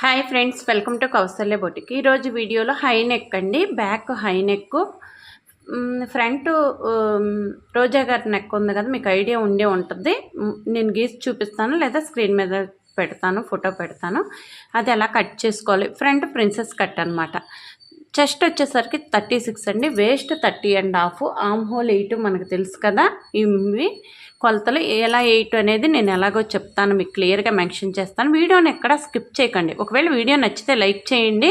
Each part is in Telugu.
Hi friends welcome to Kausalya బొటికి. ఈరోజు వీడియోలో హై నెక్ అండి back high neck. Front Roja గారి నెక్ ఉంది కదా మీకు ఐడియా ఉండే ఉంటుంది. నేను గీసి చూపిస్తాను లేదా స్క్రీన్ మీద పెడతాను ఫోటో పెడతాను. అది ఎలా కట్ చేసుకోవాలి? ఫ్రంట్ ప్రిన్సెస్ కట్ అనమాట చెస్ట్ వచ్చేసరికి థర్టీ సిక్స్ అండి. Waist thirty and half. Arm hole eight మనకు తెలుసు కదా. ఇవి కొలతలు ఎలా ఎయిట్ అనేది నేను ఎలాగో చెప్తాను మీకు క్లియర్గా మెన్షన్ చేస్తాను. వీడియోని ఎక్కడ స్కిప్ చేయకండి. ఒకవేళ వీడియో నచ్చితే లైక్ చేయండి.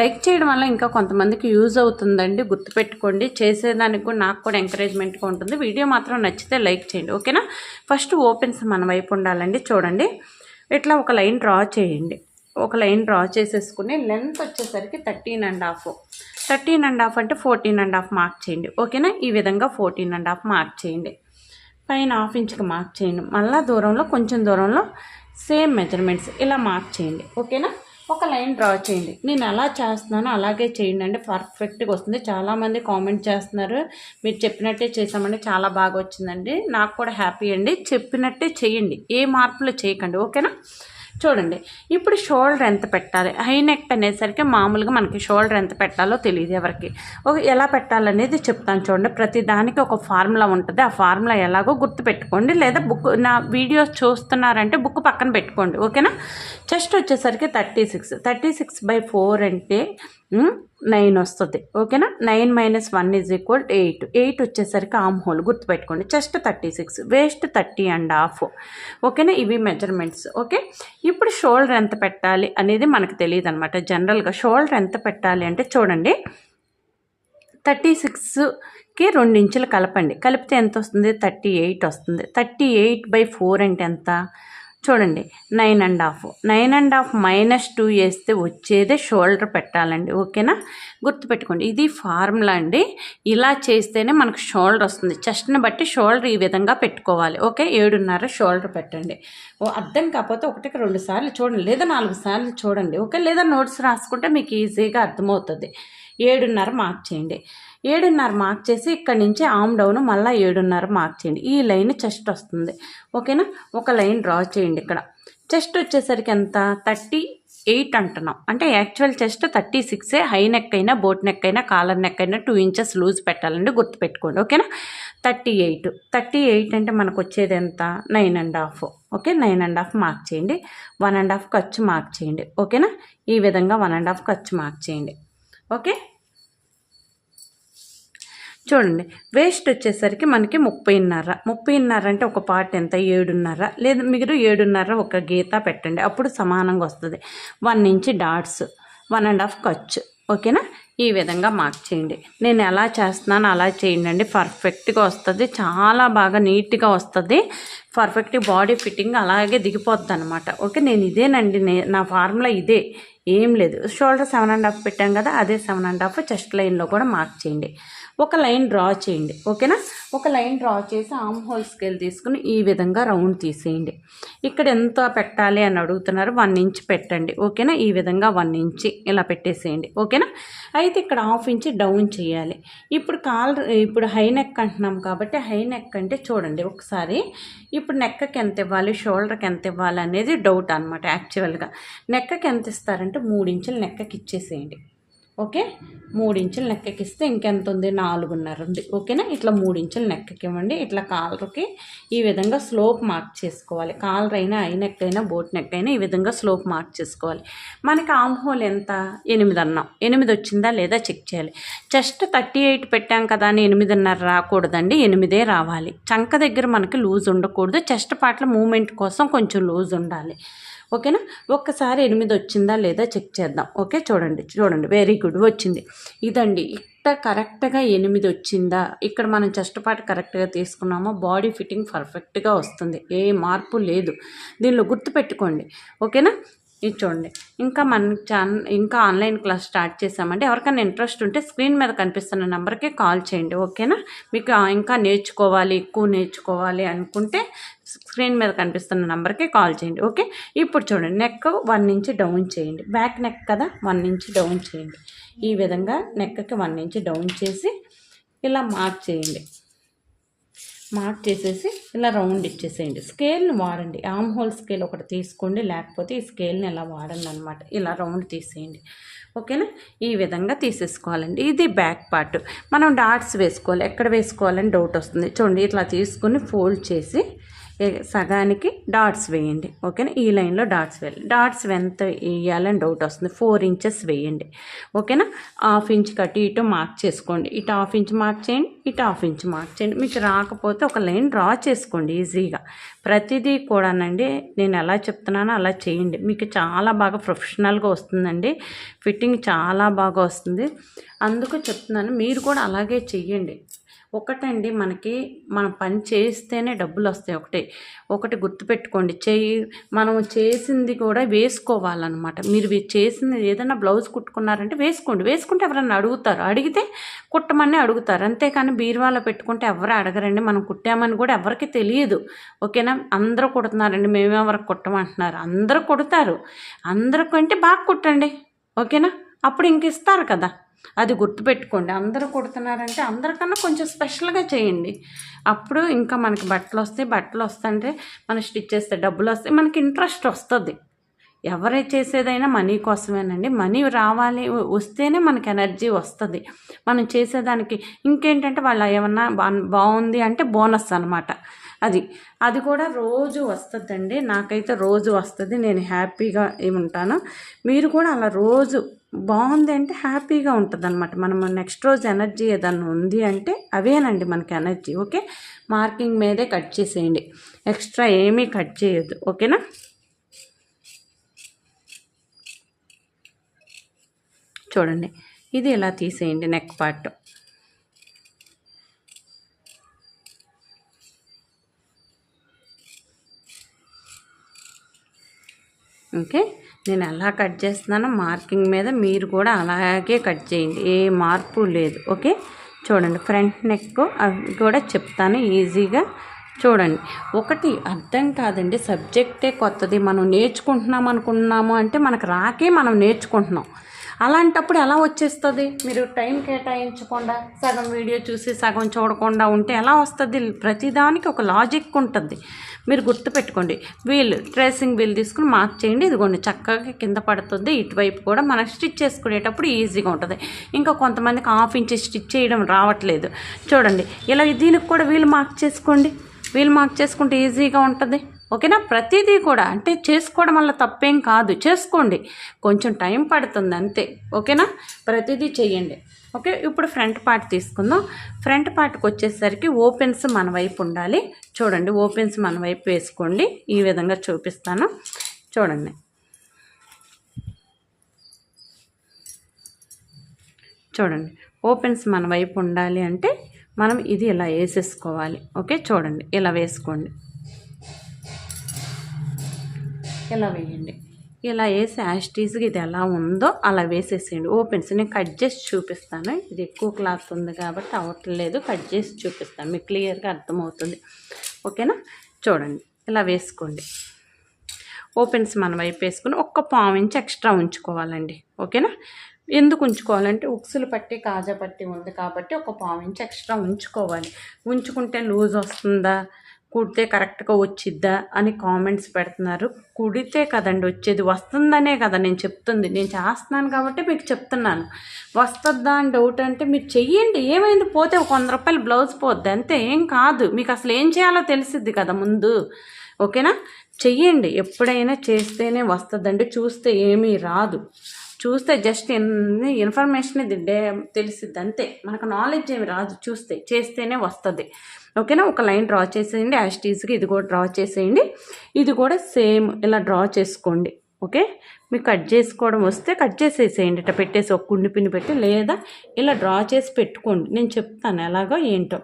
లైక్ చేయడం వల్ల ఇంకా కొంతమందికి యూజ్ అవుతుందండి. గుర్తుపెట్టుకోండి. చేసేదానికి కూడా నాకు కూడా ఎంకరేజ్మెంట్గా ఉంటుంది. వీడియో మాత్రం నచ్చితే లైక్ చేయండి. ఓకేనా? ఫస్ట్ ఓపెన్స్ మన వైపు ఉండాలండి. చూడండి. ఇట్లా ఒక లైన్ డ్రా చేయండి. ఒక లైన్ డ్రా చేసేసుకుని లెంత్ వచ్చేసరికి thirteen and half. Thirteen and half అంటే ఫోర్టీన్ అండ్ హాఫ్ మార్క్ చేయండి. ఓకేనా? ఈ విధంగా ఫోర్టీన్ అండ్ హాఫ్ మార్క్ చేయండి. పైన హాఫ్ ఇంచ్కి మార్క్ చేయండి. మళ్ళా దూరంలో కొంచెం దూరంలో సేమ్ మెజర్మెంట్స్ ఇలా మార్క్ చేయండి. ఓకేనా? ఒక లైన్ డ్రా చేయండి. నేను ఎలా చేస్తున్నానో అలాగే చేయండి. అంటే పర్ఫెక్ట్గా వస్తుంది. చాలామంది కామెంట్ చేస్తున్నారు. మీరు చెప్పినట్టే చేసామండి చాలా బాగా వచ్చిందండి. నాకు కూడా హ్యాపీ అండి. చెప్పినట్టే చేయండి. ఏ మార్పులు చేయకండి. ఓకేనా? చూడండి ఇప్పుడు షోల్డర్ ఎంత పెట్టాలి? హై నెక్ అనేసరికి మామూలుగా మనకి షోల్డర్ ఎంత పెట్టాలో తెలియదు ఎవరికి. ఒక ఎలా పెట్టాలనేది చెప్తాను చూడండి. ప్రతి దానికి ఒక ఫార్ములా ఉంటుంది. ఆ ఫార్ములా ఎలాగో గుర్తు పెట్టుకోండి. లేదా బుక్ నా వీడియోస్ చూస్తున్నారంటే బుక్ పక్కన పెట్టుకోండి. ఓకేనా? చెస్ట్ వచ్చేసరికి thirty six. Thirty six by four అంటే నైన్ వస్తుంది. ఓకేనా? Nine minus one is equal eight. Eight వచ్చేసరికి ఆమ్ హోల్ గుర్తుపెట్టుకోండి. Chest thirty six. Waist thirty and half. ఓకేనా? ఇవి మెజర్మెంట్స్ ఓకే? ఇప్పుడు షోల్డర్ ఎంత పెట్టాలి అనేది మనకు తెలియదు అనమాట జనరల్గా షోల్డర్ ఎంత పెట్టాలి అంటే చూడండి. థర్టీ సిక్స్కి రెండు ఇంచులు కలపండి. కలిపితే ఎంత వస్తుంది? థర్టీ ఎయిట్ వస్తుంది. థర్టీ ఎయిట్ బై ఫోర్ అంటే ఎంత? చూడండి nine and half nine and half minus two వేస్తే వచ్చేదే షోల్డర్ పెట్టాలండి ఓకేనా? గుర్తుపెట్టుకోండి ఇది ఫార్ములా అండి. ఇలా చేస్తేనే మనకు షోల్డర్ వస్తుంది. చెస్ట్ని బట్టి షోల్డర్ ఈ విధంగా పెట్టుకోవాలి ఓకే? ఏడున్నర షోల్డర్ పెట్టండి. ఓ అర్థం కాకపోతే ఒకటికి రెండు సార్లు చూడండి లేదా నాలుగు సార్లు చూడండి ఓకే? లేదా నోట్స్ రాసుకుంటే మీకు ఈజీగా అర్థమవుతుంది. ఏడున్నర మార్క్ చేయండి. ఏడున్నర మార్క్ చేసి ఇక్కడ నుంచి ఆమ్ డౌన్ మళ్ళీ ఏడున్నర మార్క్ చేయండి. ఈ లైన్ చెస్ట్ వస్తుంది. ఓకేనా ఒక లైన్ డ్రా చేయండి ఇక్కడ. చెస్ట్ వచ్చేసరికి ఎంత? థర్టీ ఎయిట్ అంటున్నాం. అంటే యాక్చువల్ చెస్ట్ థర్టీ సిక్సే హై నెక్ అయినా బోట్ నెక్ అయినా కాలర్ నెక్ అయినా టూ ఇంచెస్ లూజ్ పెట్టాలండి. గుర్తుపెట్టుకోండి. ఓకేనా థర్టీ ఎయిట్ థర్టీ ఎయిట్ అంటే మనకు వచ్చేది ఎంత? Nine and half okay nine and half mark చేయండి. వన్ అండ్ హాఫ్ ఖర్చు మార్క్ చేయండి. ఓకేనా ఈ విధంగా వన్ అండ్ హాఫ్ ఖర్చు మార్క్ చేయండి. ఓకే? చూడండి వేస్ట్ వచ్చేసరికి మనకి ముప్పైన్నర. ముప్పైన్నర అంటే ఒక పార్ట్ ఎంత? ఏడున్నర. లేదా మీరు ఏడున్నర ఒక గీత పెట్టండి. అప్పుడు సమానంగా వస్తుంది. One inch dots one and half ఖర్చు ఓకేనా? ఈ విధంగా మార్క్ చేయండి. నేను ఎలా చేస్తున్నాను అలా చేయండి అండి పర్ఫెక్ట్గా వస్తుంది. చాలా బాగా నీట్గా వస్తుంది. పర్ఫెక్ట్ బాడీ ఫిట్టింగ్ అలాగే దిగిపోద్ది అనమాట ఓకే? నేను ఇదేనండి. నా ఫార్ములా ఇదే. ఏం లేదు. షోల్డర్ సెవెన్ అండ్ హాఫ్ పెట్టాం కదా అదే సెవెన్ అండ్ హాఫ్ చెస్ట్ లైన్లో కూడా మార్క్ చేయండి. ఒక లైన్ డ్రా చేయండి ఓకేనా? ఒక లైన్ డ్రా చేసి ఆమ్ హోల్ స్కేల్ తీసుకుని ఈ విధంగా రౌండ్ తీసేయండి. ఇక్కడ ఎంత పెట్టాలి అని అడుగుతున్నారు వన్ ఇంచ్ పెట్టండి ఓకేనా? ఈ విధంగా వన్ ఇంచ్ ఇలా పెట్టేసేయండి ఓకేనా? అయితే ఇక్కడ హాఫ్ ఇంచ్ డౌన్ చేయాలి. ఇప్పుడు కాల్ ఇప్పుడు హై నెక్ అంటున్నాం కాబట్టి హై నెక్ అంటే చూడండి ఒకసారి. ఇప్పుడు నెక్కకి ఎంత ఇవ్వాలి షోల్డర్కి ఎంత ఇవ్వాలి అనేది డౌట్ అనమాట యాక్చువల్గా. నెక్కకి ఎంత ఇస్తారంటే మూడించులు నెక్కకి ఇచ్చేసేయండి. ఓకే? మూడు నెక్కకిస్తే ఇంకెంత ఉంది నాలుగున్నర ఉంది ఓకేనా? ఇట్లా మూడు నెక్కకివ్వండి ఇవ్వండి ఇట్లా కాలర్కి ఈ విధంగా స్లోప్ మార్క్ చేసుకోవాలి. కాలర్ అయినా ఐ నెక్ అయినా బోట్ నెక్ అయినా ఈ విధంగా స్లోప్ మార్క్ చేసుకోవాలి. మనకి ఆమ్ హోల్ ఎంత? ఎనిమిది అన్నాం ఎనిమిది వచ్చిందా లేదా చెక్ చేయాలి. జస్ట్ థర్టీ ఎయిట్ పెట్టాం కదా అని ఎనిమిదిన్నర రాకూడదండి. ఎనిమిదే రావాలి. చంక దగ్గర మనకి లూజ్ ఉండకూడదు. చెస్ట్ పాటల మూమెంట్ కోసం కొంచెం లూజ్ ఉండాలి. ఓకేనా? ఒక్కసారి ఎనిమిది వచ్చిందా లేదా చెక్ చేద్దాం. ఓకే? చూడండి చూడండి. వెరీ గుడ్ వచ్చింది. ఇదండి. ఇక్కడ కరెక్ట్గా ఎనిమిది వచ్చిందా? ఇక్కడ మనం చెస్ట్ పార్ట్ కరెక్ట్గా తీసుకున్నామో? బాడీ ఫిట్టింగ్ పర్ఫెక్ట్గా వస్తుంది. ఏ మార్పు లేదు. దీనిలో గుర్తుపెట్టుకోండి ఓకేనా? ఇది చూడండి ఇంకా మన ఛాన్ ఇంకా ఆన్లైన్ క్లాస్ స్టార్ట్ చేసామంటే ఎవరికైనా ఇంట్రెస్ట్ ఉంటే స్క్రీన్ మీద కనిపిస్తున్న నెంబర్కి కాల్ చేయండి ఓకేనా? మీకు ఇంకా నేర్చుకోవాలి ఎక్కువ నేర్చుకోవాలి అనుకుంటే స్క్రీన్ మీద కనిపిస్తున్న నెంబర్కి కాల్ చేయండి ఓకే? ఇప్పుడు చూడండి నెక్ వన్ ఇంచ్ డౌన్ చేయండి. బ్యాక్ నెక్ కదా వన్ ఇంచ్ డౌన్ చేయండి. ఈ విధంగా నెక్కి వన్ ఇంచ్ డౌన్ చేసి ఇలా మార్క్ చేయండి. మార్క్ చేసేసి ఇలా రౌండ్ ఇచ్చేసేయండి. స్కేల్ని వాడండి. ఆమ్ హోల్ స్కేల్ ఒకటి తీసుకోండి. లేకపోతే ఈ స్కేల్ని ఇలా వాడండి అనమాట ఇలా రౌండ్ తీసేయండి. ఓకేనా? ఈ విధంగా తీసేసుకోవాలండి. ఇది బ్యాక్ పార్ట్. మనం డాట్స్ వేసుకోవాలి. ఎక్కడ వేసుకోవాలని డౌట్ వస్తుంది. చూడండి ఇట్లా తీసుకుని ఫోల్డ్ చేసి సగానికి డాట్స్ వేయండి. ఓకేనా? ఈ లైన్లో డాట్స్ వేయాలి. డాట్స్ ఎంత వేయాలని డౌట్ వస్తుంది. ఫోర్ ఇంచెస్ వేయండి. ఓకేనా? హాఫ్ ఇంచ్ కట్టి ఇటు మార్క్ చేసుకోండి. ఇటు హాఫ్ ఇంచ్ మార్క్ చేయండి. ఇటు హాఫ్ ఇంచ్ మార్క్ చేయండి. మీకు రాకపోతే ఒక లైన్ డ్రా చేసుకోండి ఈజీగా. ప్రతిదీ కూడానండి నేను ఎలా చెప్తున్నానో అలా చేయండి. మీకు చాలా బాగా ప్రొఫెషనల్గా వస్తుందండి. ఫిట్టింగ్ చాలా బాగా వస్తుంది. అందుకు చెప్తున్నాను. మీరు కూడా అలాగే చెయ్యండి. ఒకటండి మనకి మనం పని చేస్తేనే డబ్బులు వస్తాయి ఒకటి. ఒకటి గుర్తుపెట్టుకోండి చేయి మనం చేసింది కూడా వేసుకోవాలన్నమాట. మీరు చేసింది ఏదైనా బ్లౌజ్ కుట్టుకున్నారంటే వేసుకోండి. వేసుకుంటే ఎవరన్నా అడుగుతారు. అడిగితే కుట్టమని అడుగుతారు. అంతేకాని బీరువాలో పెట్టుకుంటే ఎవరు అడగరండి. మనం కుట్టామని కూడా ఎవరికి తెలియదు. ఓకేనా? అందరూ కుడుతున్నారండి. మేమెవరికి కుట్టమంటున్నారు? అందరూ కుడతారు. అందరికంటే బాగా కుట్టండి. ఓకేనా? అప్పుడు ఇంక ఇస్తారు కదా. అది గుర్తుపెట్టుకోండి. అందరూ కుడుతున్నారంటే అందరికన్నా కొంచెం స్పెషల్గా చేయండి. అప్పుడు ఇంకా మనకి బట్టలు వస్తాయి. బట్టలు వస్తుంటే మనం స్టిచ్ చేస్తే డబ్బులు వస్తాయి. మనకి ఇంట్రెస్ట్ వస్తుంది. ఎవరే చేసేదైనా మనీ కోసమేనండి. మనీ రావాలి వస్తేనే మనకి ఎనర్జీ వస్తుంది. మనం చేసేదానికి ఇంకేంటంటే వాళ్ళు ఏమన్నా బాగుంది అంటే బోనస్ అనమాట అది అది కూడా రోజు వస్తుందండి. నాకైతే రోజు వస్తుంది. నేను హ్యాపీగా ఉంటాను మీరు కూడా అలా రోజు బాగుంది అంటే హ్యాపీగా ఉంటుంది అనమాట మనం నెక్స్ట్ రోజు ఎనర్జీ ఏదన్నా ఉంది అంటే అవేనండి మనకి ఎనర్జీ ఓకే? మార్కింగ్ మీదే కట్ చేసేయండి. ఎక్స్ట్రా ఏమీ కట్ చేయొద్దు ఓకేనా? చూడండి ఇది ఇలా తీసేయండి నెక్ పార్ట్. ఓకే? నేను ఎలా కట్ చేస్తున్నానో మార్కింగ్ మీద మీరు కూడా అలాగే కట్ చేయండి. ఏ మార్పు లేదు. ఓకే? చూడండి ఫ్రంట్ నెక్ అవి కూడా చెప్తాను ఈజీగా. చూడండి ఒకటి అర్థం కాదండి. సబ్జెక్టే కొత్తది. మనం నేర్చుకుంటున్నాం అనుకున్నాము అంటే మనకు రాకే మనం నేర్చుకుంటున్నాం. అలాంటప్పుడు ఎలా వచ్చేస్తుంది? మీరు టైం కేటాయించకుండా సగం వీడియో చూసి సగం చూడకుండా ఉంటే ఎలా వస్తుంది? ప్రతిదానికి ఒక లాజిక్ ఉంటుంది. మీరు గుర్తుపెట్టుకోండి. వీల్ ట్రేసింగ్ వీల్ తీసుకుని మార్క్ చేయండి. ఇదిగోండి చక్కగా కింద పడుతుంది. ఇటువైపు కూడా మనం స్టిచ్ చేసుకునేటప్పుడు ఈజీగా ఉంటుంది. ఇంకా కొంతమందికి హాఫ్ ఇంచ్ స్టిచ్ చేయడం రావట్లేదు. చూడండి ఇలా దీనికి కూడా వీలు మార్క్ చేసుకోండి. వీల్ మార్క్ చేసుకుంటే ఈజీగా ఉంటుంది. ఓకేనా? ప్రతిదీ కూడా అంటే చేసుకోవడం వల్ల తప్పేం కాదు. చేసుకోండి. కొంచెం టైం పడుతుంది అంతే. ఓకేనా? ప్రతిదీ చేయండి. ఓకే ఇప్పుడు ఫ్రంట్ పార్ట్ తీసుకుందాం. ఫ్రంట్ పార్ట్కి వచ్చేసరికి ఓపెన్స్ మన వైపు ఉండాలి. చూడండి ఓపెన్స్ మన వైపు వేసుకోండి. ఈ విధంగా చూపిస్తాను. చూడండి. చూడండి ఓపెన్స్ మన వైపు ఉండాలి అంటే మనం ఇది ఇలా వేసేసుకోవాలి. ఓకే చూడండి ఇలా వేసుకోండి. ఇలా వేయండి. ఇలా వేసి యాస్టీస్గా ఇది ఎలా ఉందో అలా వేసేసేయండి. ఓపెన్స్ నేను కట్ చేసి చూపిస్తాను. ఇది ఎక్కువ క్లాత్ ఉంది కాబట్టి అవ్వట్లేదు కట్ చేసి చూపిస్తాను. మీకు క్లియర్గా అర్థమవుతుంది. ఓకేనా? చూడండి. ఇలా వేసుకోండి. ఓపెన్స్ మన వైపు వేసుకుని ఒక్క పావు ఇంచ్ ఎక్స్ట్రా ఉంచుకోవాలండి. ఓకేనా? ఎందుకు ఉంచుకోవాలంటే ఉక్సులు పట్టి కాజా పట్టి ఉంది కాబట్టి ఒక పావు ఇంచ్ ఎక్స్ట్రా ఉంచుకోవాలి. ఉంచుకుంటే లూజ్ వస్తుందా? కుడితే కరెక్ట్గా వచ్చిద్దా అని కామెంట్స్ పెడుతున్నారు. కుడితే కదండి వచ్చేది వస్తుందనే కదా నేను చెప్తుంది. నేను చేస్తున్నాను కాబట్టి మీకు చెప్తున్నాను. వస్తుందా అని డౌట్ అంటే మీరు చెయ్యండి. ఏమైంది? పోతే ఒక వంద రూపాయలు బ్లౌజ్ పోద్ది. అంతే ఏం కాదు. మీకు అసలు ఏం చేయాలో తెలిసిద్ది కదా ముందు. ఓకేనా? చెయ్యండి. ఎప్పుడైనా చేస్తేనే వస్తుందండి. చూస్తే ఏమీ రాదు. చూస్తే జస్ట్ ఇన్ఫర్మేషన్ ఇది డే తెలిసిద్ది అంతే. మనకు నాలెడ్జ్ ఏమి రాదు. చూస్తే చేస్తేనే వస్తుంది. ఓకేనా ఒక లైన్ డ్రా చేసేయండి. యాస్టీజ్కి ఇది కూడా డ్రా చేసేయండి. ఇది కూడా సేమ్ ఇలా డ్రా చేసుకోండి. ఓకే మీకు కట్ చేసుకోవడం వస్తే కట్ చేసేసేయండి. ఇట్లా పెట్టేసి ఒక కుండి పిన్ని పెట్టి లేదా ఇలా డ్రా చేసి పెట్టుకోండి. నేను చెప్తాను ఎలాగో ఏంటో.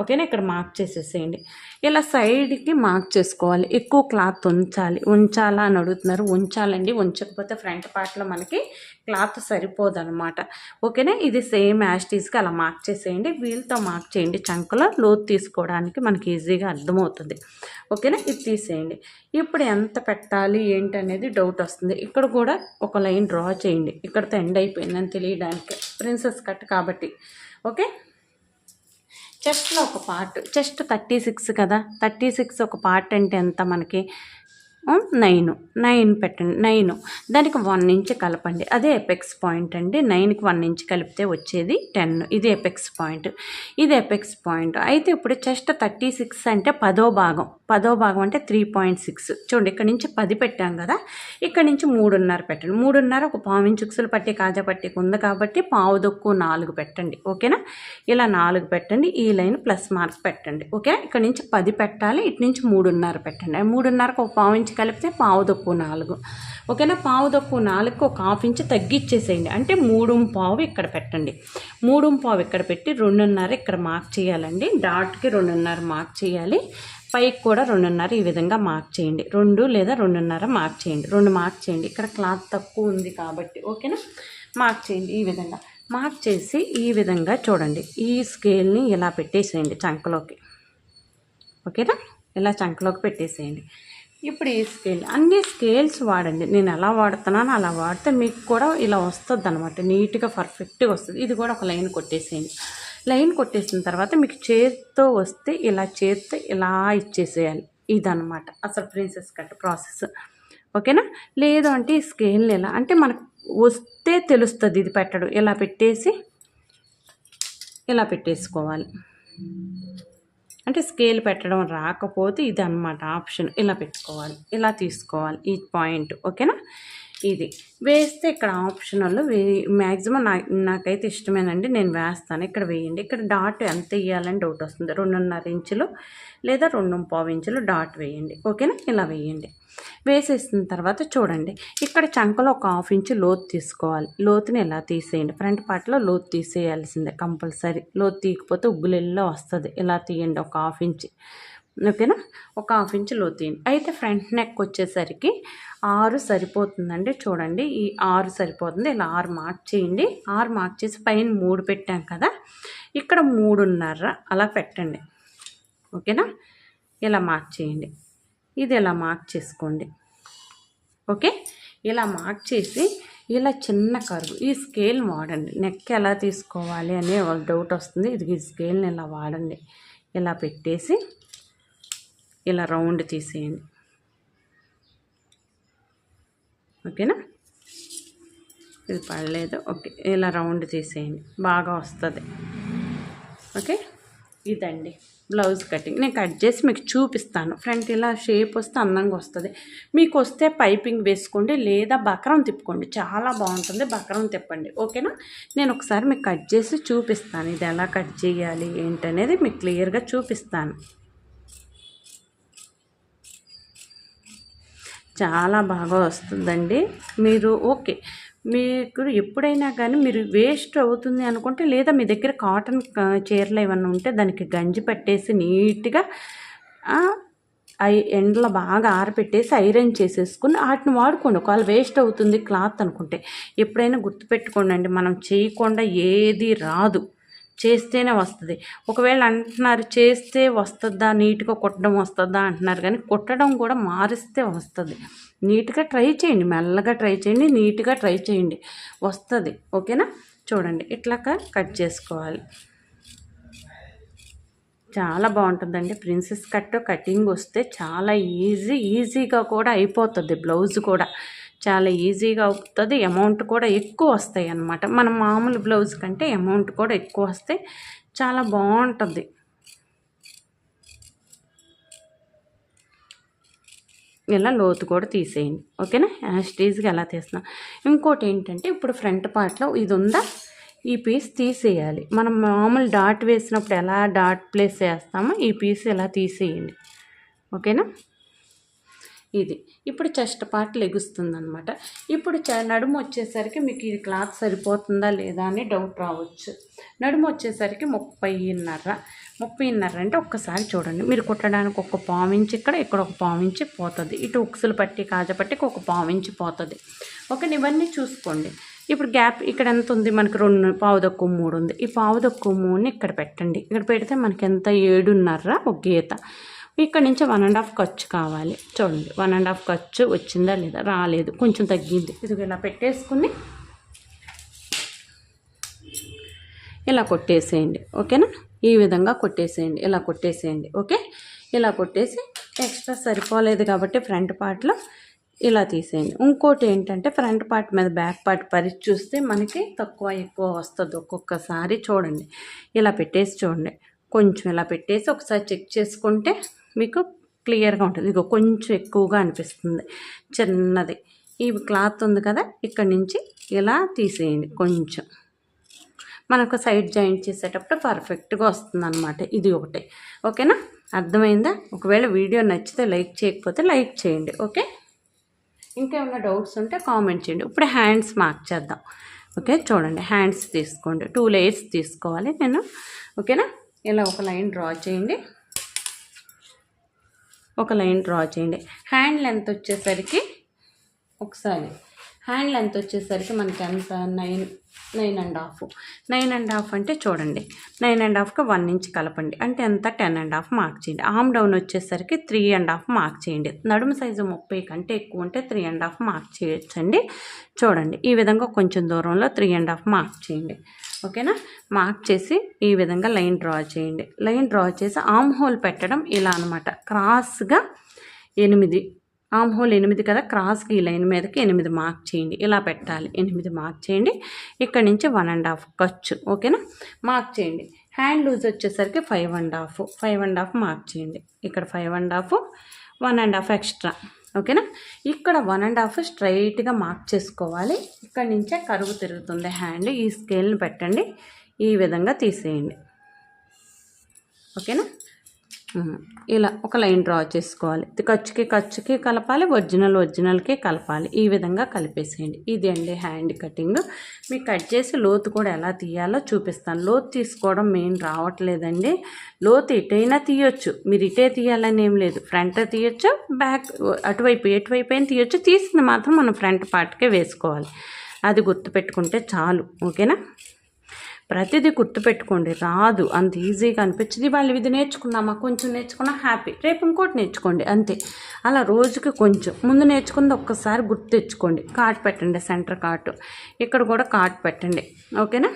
ఓకేనా? ఇక్కడ మార్క్ చేసేసేయండి. ఇలా సైడ్కి మార్క్ చేసుకోవాలి. ఎక్కువ క్లాత్ ఉంచాలి. ఉంచాలా అని అడుగుతున్నారు. ఉంచాలండి. ఉంచకపోతే ఫ్రంట్ పార్ట్లో మనకి క్లాత్ సరిపోదు అనమాట ఓకేనా? ఇది సేమ్ యాస్టీస్కి అలా మార్క్ చేసేయండి. వీల్తో మార్క్ చేయండి. చంకలో లోతు తీసుకోవడానికి మనకి ఈజీగా అర్థమవుతుంది. ఓకేనా? ఇది తీసేయండి. ఇప్పుడు ఎంత పెట్టాలి? ఏంటి అనేది డౌట్ వస్తుంది. ఇక్కడ కూడా ఒక లైన్ డ్రా చేయండి. ఇక్కడతో ఎండ్ అయిపోయిందని తెలియడానికి. ప్రిన్సెస్ కట్ కాబట్టి. ఓకే? చెస్ట్లో ఒక పార్ట్ చెస్ట్ థర్టీ సిక్స్ కదా? థర్టీ సిక్స్ ఒక పార్ట్ అంటే ఎంత మనకి? నైన్. నైన్ పెట్టండి. నైన్. దానికి వన్ ఇంచ్ కలపండి. అదే ఎపెక్స్ పాయింట్ అండి. నైన్కి వన్ ఇంచ్ కలిపితే వచ్చేది టెన్. ఇది ఎపెక్స్ పాయింట్. ఇది ఎపెక్స్ పాయింట్. అయితే ఇప్పుడు చెస్ట్ థర్టీ సిక్స్ అంటే పదో భాగం. పదో భాగం అంటే త్రీ పాయింట్ సిక్స్. చూడండి ఇక్కడ నుంచి పది పెట్టాం కదా. ఇక్కడ నుంచి మూడున్నర పెట్టండి. మూడున్నర ఒక పావు ఇంచు పట్టి కాజా పట్టి ఉంది కాబట్టి పావు దొక్కు నాలుగు పెట్టండి. ఓకేనా? ఇలా నాలుగు పెట్టండి. ఈ లైన్ ప్లస్ మార్క్ పెట్టండి. ఓకే ఇక్కడ నుంచి పది పెట్టాలి. ఇటు నుంచి మూడున్నర పెట్టండి. మూడున్నరకు ఒక పావు ఇంచు కలిపితే పావు దొక్కు నాలుగు. ఓకేనా? పావు దొక్కు నాలుగుకి ఒక హాఫ్ ఇంచ్ తగ్గిచ్చేసేయండి. అంటే మూడు పావు ఇక్కడ పెట్టండి. మూడు పావు ఇక్కడ పెట్టి రెండున్నర ఇక్కడ మార్క్ చేయాలండి. డాట్కి రెండున్నర మార్క్ చేయాలి. పైకి కూడా రెండున్నర ఈ విధంగా మార్క్ చేయండి. రెండు లేదా రెండున్నర మార్క్ చేయండి. రెండు మార్క్ చేయండి. ఇక్కడ క్లాత్ తక్కువ ఉంది కాబట్టి ఓకేనా? మార్క్ చేయండి ఈ విధంగా. మార్క్ చేసి ఈ విధంగా చూడండి. ఈ స్కేల్ని ఇలా పెట్టేసేయండి చంకలోకి. ఓకేనా? ఇలా చంకలోకి పెట్టేసేయండి. ఇప్పుడు ఈ స్కేల్ అన్ని స్కేల్స్ వాడండి. నేను ఎలా వాడుతున్నానో అలా వాడితే మీకు కూడా ఇలా వస్తుంది అనమాట నీట్గా పర్ఫెక్ట్గా వస్తుంది. ఇది కూడా ఒక లైన్ కొట్టేసేయండి. లైన్ కొట్టేసిన తర్వాత మీకు చేతితో వస్తే ఇలా చేతితో ఇలా ఇచ్చేసేయాలి. ఇదనమాట అసలు ప్రిన్సెస్ కట్ ప్రాసెస్ ఓకేనా? లేదు అంటే ఈ స్కేల్ని ఎలా? అంటే మనకు వస్తే తెలుస్తుంది ఇది పెట్టడం. ఇలా పెట్టేసి? ఇలా పెట్టేసుకోవాలి? అంటే స్కేల్ పెట్టడం రాకపోతే ఇది అనమాట ఆప్షన్. ఇలా పెట్టుకోవాలి ఇలా తీసుకోవాలి ఈ పాయింట్ ఓకేనా? ఇది. వేస్తే ఇక్కడ ఆప్షనల్ వే మ్యాక్సిమం నా నాకైతే ఇష్టమేనండి. నేను వేస్తాను. ఇక్కడ వేయండి. ఇక్కడ డాట్ ఎంత వేయాలని డౌట్ వస్తుంది. రెండున్నర ఇంచులు లేదా రెండు పావు ఇంచులు డాట్ వేయండి. ఓకేనా? ఇలా వేయండి. వేసేసిన తర్వాత చూడండి. ఇక్కడ చంకలో ఒక హాఫ్ ఇంచు లోతు తీసుకోవాలి. లోతుని ఇలా తీసేయండి? ఫ్రంట్ పార్ట్లో లోతు తీసేయాల్సిందే కంపల్సరీ. లోతు తీయకపోతే ఉగ్గులెల్లో వస్తుంది. ఇలా తీయండి. ఒక హాఫ్ ఇంచ్. ఓకేనా? ఒక హాఫ్ ఇంచ్లో అయితే ఫ్రంట్ నెక్ వచ్చేసరికి ఆరు సరిపోతుందండి. చూడండి ఈ ఆరు సరిపోతుంది. ఇలా ఆరు మార్క్ చేయండి. ఆరు మార్క్ చేసి పైన మూడు పెట్టాం కదా? ఇక్కడ మూడున్నర అలా పెట్టండి. ఓకేనా? ఇలా మార్క్ చేయండి. ఇది ఇలా మార్క్ చేసుకోండి. ఓకే? ఇలా మార్క్ చేసి ఇలా చిన్న కరువు. ఈ స్కేల్ వాడండి. నెక్ ఎలా తీసుకోవాలి అనే డౌట్ వస్తుంది. ఇది ఈ స్కేల్ని ఇలా వాడండి. ఇలా పెట్టేసి ఇలా రౌండ్ తీసేయండి. ఓకేనా? ఇది పడలేదు. ఓకే ఇలా రౌండ్ తీసేయండి. బాగా వస్తుంది. ఓకే? ఇదండి. Blouse cutting. నేను కట్ చేసి మీకు చూపిస్తాను. ఫ్రంట్ ఇలా షేప్ వస్తే అందంగా వస్తుంది. మీకు వస్తే పైపింగ్ వేసుకోండి లేదా బక్రం తిప్పుకోండి. చాలా బాగుంటుంది. బక్రం తిప్పండి. ఓకేనా? నేను ఒకసారి మీకు కట్ చేసి చూపిస్తాను. ఇది ఎలా కట్ చేయాలి ఏంటనేది మీకు క్లియర్గా చూపిస్తాను. చాలా బాగా వస్తుందండి. మీరు ఓకే. మీకు ఎప్పుడైనా కానీ మీరు వేస్ట్ అవుతుంది అనుకుంటే లేదా మీ దగ్గర కాటన్ చీరలు ఏమన్నా ఉంటే దానికి గంజి పట్టేసి నీట్గా ఐ ఎండలో బాగా ఆరపెట్టేసి ఐరన్ చేసేసుకుని వాటిని వాడుకోండి. ఒకవేళ వేస్ట్ అవుతుంది క్లాత్ అనుకుంటే. ఎప్పుడైనా గుర్తుపెట్టుకోండి మనం చేయకుండా ఏది రాదు. చేస్తేనే వస్తుంది. ఒకవేళ అంటున్నారు చేస్తే వస్తుందా నీట్గా కుట్టడం వస్తుందా అంటున్నారు కానీ కుట్టడం కూడా మారిస్తే వస్తుంది. నీట్గా ట్రై చేయండి మెల్లగా ట్రై చేయండి నీట్గా ట్రై చేయండి వస్తుంది. ఓకేనా? చూడండి ఇట్లాగా కట్ చేసుకోవాలి. చాలా బాగుంటుందండి. ప్రిన్సెస్ కట్ కటింగ్ వస్తే చాలా ఈజీ ఈజీగా కూడా అయిపోతుంది బ్లౌజ్ కూడా. చాలా ఈజీగా అవుతుంది. అమౌంట్ కూడా ఎక్కువ వస్తాయి అన్నమాట. మనం మామూలు బ్లౌజ్ కంటే అమౌంట్ కూడా ఎక్కువ వస్తాయి చాలా బాగుంటుంది. ఇలా లోతు కూడా తీసేయండి. ఓకేనా? యాస్టీజ్గా ఎలా తీస్తున్నాం. ఇంకోటి ఏంటంటే ఇప్పుడు ఫ్రంట్ పార్ట్లో ఇది ఉందా? ఈ పీస్ తీసేయాలి. మనం మామూలు డాట్ వేసినప్పుడు ఎలా డాట్ ప్లేస్ చేస్తామో ఈ పీస్ ఇలా తీసేయండి. ఓకేనా? ఇది. ఇప్పుడు చెస్ట్ పార్ట్ లెగుస్తుంది అనమాట ఇప్పుడు చ నడుము వచ్చేసరికి మీకు ఇది క్లాత్ సరిపోతుందా లేదా అని డౌట్ రావచ్చు. నడుము వచ్చేసరికి ముప్పైన్నర. ముప్పైన్నర అంటే ఒక్కసారి చూడండి. మీరు కుట్టడానికి ఒక పావించి ఇక్కడ ఇక్కడ ఒక పావించి పోతుంది. ఇటు ఉక్సులు పట్టి కాజపట్టికి ఒక పావించి పోతుంది. ఓకే ఇవన్నీ చూసుకోండి. ఇప్పుడు గ్యాప్ ఇక్కడ ఎంత ఉంది? మనకి రెండు పావు తక్కువ మూడు ఉంది. ఈ పావు తక్కువ మూడుని ఇక్కడ పెట్టండి. ఇక్కడ పెడితే మనకి ఎంత? ఏడున్నర ఒక గీత. ఇక్కడ నుంచి వన్ అండ్ హాఫ్ ఖర్చు కావాలి. చూడండి వన్ అండ్ హాఫ్ ఖర్చు వచ్చిందా లేదా? రాలేదు. కొంచెం తగ్గింది. ఇది ఇలా పెట్టేసుకుని ఇలా కొట్టేసేయండి. ఓకేనా? ఈ విధంగా కొట్టేసేయండి. ఇలా కొట్టేసేయండి. ఓకే? ఇలా కొట్టేసి ఎక్స్ట్రా సరిపోలేదు కాబట్టి ఫ్రంట్ పార్ట్లో ఇలా తీసేయండి. ఇంకోటి ఏంటంటే ఫ్రంట్ పార్ట్ మీద బ్యాక్ పార్ట్ పరిచి చూస్తే మనకి తక్కువ ఎక్కువ వస్తుంది ఒక్కొక్కసారి చూడండి. ఇలా పెట్టేసి చూడండి. కొంచెం ఇలా పెట్టేసి ఒకసారి చెక్ చేసుకుంటే మీకు క్లియర్గా ఉంటుంది. ఇదిగో కొంచెం ఎక్కువగా అనిపిస్తుంది. చిన్నది. ఈ క్లాత్ ఉంది కదా ఇక్కడి నుంచి ఇలా తీసేయండి కొంచెం. మనకు సైడ్ జాయింట్ చేసేటప్పుడు పర్ఫెక్ట్గా వస్తుంది అనమాట ఇది ఒకటి. ఓకేనా? అర్థమైందా? ఒకవేళ వీడియో నచ్చితే లైక్ చేయకపోతే లైక్ చేయండి. ఓకే? ఇంకేమైనా డౌట్స్ ఉంటే కామెంట్ చేయండి. ఇప్పుడు హ్యాండ్స్ మార్క్ చేద్దాం. ఓకే? చూడండి. హ్యాండ్స్ తీసుకోండి. టూ లేయర్స్ తీసుకోవాలి నేను. ఓకేనా? ఇలా ఒక లైన్ డ్రా చేయండి. ఒక లైన్ డ్రా చేయండి. హ్యాండ్ లెంత్ వచ్చేసరికి ఒకసారి. హ్యాండ్ లెంత్ వచ్చేసరికి మనకి ఎంత? Nine nine and half. Nine and half అంటే చూడండి. నైన్ అండ్ హాఫ్కి వన్ ఇంచ్ కలపండి. అంటే ఎంత? టెన్ అండ్ హాఫ్ మార్క్ చేయండి. ఆమ్ డౌన్ వచ్చేసరికి త్రీ అండ్ హాఫ్ మార్క్ చేయండి. నడుము సైజు ముప్పై కంటే ఎక్కువ ఉంటే త్రీ అండ్ హాఫ్ మార్క్ చేయొచ్చండి. చూడండి. ఈ విధంగా కొంచెం దూరంలో త్రీ అండ్ హాఫ్ మార్క్ చేయండి. ఓకేనా? మార్క్ చేసి ఈ విధంగా లైన్ డ్రా చేయండి. లైన్ డ్రా చేసి ఆమ్ హోల్ పెట్టడం ఇలా అనమాట క్రాస్గా ఎనిమిది ఆమ్ హోల్ ఎనిమిది కదా క్రాస్కి ఈ లైన్ మీదకి ఎనిమిది మార్క్ చేయండి. ఇలా పెట్టాలి. ఎనిమిది మార్క్ చేయండి. ఇక్కడ నుంచి వన్ అండ్ హాఫ్ ఖర్చు. ఓకేనా? మార్క్ చేయండి. హ్యాండ్ లూజ్ వచ్చేసరికి five and half. Five and half mark చేయండి. ఇక్కడ five and half one and half extra. ఓకేనా? ఇక్కడ వన్ అండ్ హాఫ్ స్ట్రైట్గా మార్క్ చేసుకోవాలి. ఇక్కడ నుంచే కరువు తిరుగుతుంది హ్యాండ్. ఈ స్కేల్ని పెట్టండి. ఈ విధంగా తీసేయండి. ఓకేనా? ఇలా ఒక లైన్ డ్రా చేసుకోవాలి. ఖర్చుకి ఖర్చుకి కలపాలి ఒరిజినల్ ఒరిజినల్కి కలపాలి. ఈ విధంగా కలిపేసేయండి. ఇది అండి హ్యాండ్ కటింగ్. మీకు కట్ చేసి లోతు కూడా ఎలా తీయాలో చూపిస్తాను. లోతు తీసుకోవడం మెయిన్ రావట్లేదండి. లోతు ఇటైనా తీయొచ్చు. మీరు ఇటే తీయాలని ఏం లేదు. ఫ్రంట్ తీయొచ్చు బ్యాక్ అటువైపు ఎటువైపు అయినా తీయొచ్చు. తీసింది మాత్రం మనం ఫ్రంట్ పార్ట్కే వేసుకోవాలి. అది గుర్తుపెట్టుకుంటే చాలు. ఓకేనా? ప్రతిదీ గుర్తుపెట్టుకోండి. రాదు. అంత ఈజీగా అనిపించింది. వాళ్ళు ఇది నేర్చుకున్నామా? కొంచెం నేర్చుకున్నా హ్యాపీ. రేపు ఇంకోటి నేర్చుకోండి. అంతే. అలా రోజుకి కొంచెం. ముందు నేర్చుకుంది ఒక్కసారి గుర్తు తెచ్చుకోండి. కార్డ్ పెట్టండి. Centre card. ఇక్కడ కూడా కార్డ్ పెట్టండి. ఓకేనా?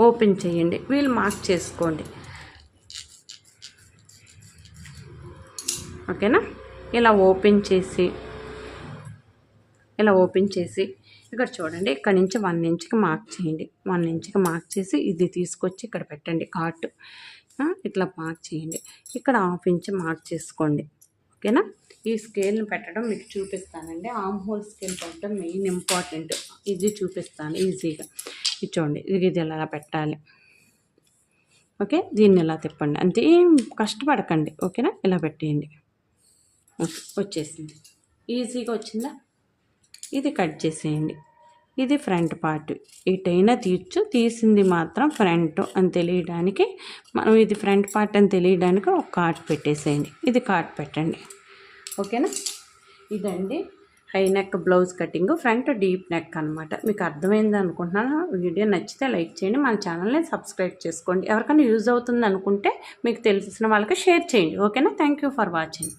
ఓపెన్ చేయండి. వీళ్ళు మార్క్ చేసుకోండి. ఓకేనా? ఇలా ఓపెన్ చేసి ఇలా ఓపెన్ చేసి ఇక్కడ చూడండి. ఇక్కడ నుంచి వన్ ఇంచ్కి మార్క్ చేయండి. వన్ ఇంచ్కి మార్క్ చేసి ఇది తీసుకొచ్చి ఇక్కడ పెట్టండి. కార్టు. ఇట్లా మార్క్ చేయండి. ఇక్కడ హాఫ్ ఇంచ్ మార్క్ చేసుకోండి. ఓకేనా? ఈ స్కేల్ని పెట్టడం మీకు చూపిస్తానండి. ఆమ్ హోల్ స్కేల్ పెట్టడం మెయిన్ ఇంపార్టెంట్. ఇది చూపిస్తాను ఈజీగా. చూడండి. ఇది ఇది ఇలా పెట్టాలి? ఓకే? దీన్ని ఇలా తిప్పండి. అంతే. ఏం కష్టపడకండి. ఓకేనా? ఇలా పెట్టేయండి. ఓకే, వచ్చేసింది. ఈజీగా వచ్చిందా? ఇది కట్ చేసేయండి. ఇది ఫ్రంట్ పార్ట్. ఇటైనా తీయచ్చు. తీసింది మాత్రం ఫ్రంట్ అని తెలియడానికి మనం ఇది ఫ్రంట్ పార్ట్ అని తెలియడానికి ఒక కార్ట్ పెట్టేసేయండి. ఇది కార్ట్ పెట్టండి. ఓకేనా? ఇదండి. High neck blouse cutting. Front deep neck అనమాట మీకు అర్థమైంది అనుకుంటున్నాను. వీడియో నచ్చితే లైక్ చేయండి. మన ఛానల్ని సబ్స్క్రైబ్ చేసుకోండి. ఎవరికైనా యూజ్ అవుతుంది అనుకుంటే మీకు తెలిసిన వాళ్ళకి షేర్ చేయండి. ఓకేనా? Thank you for watching.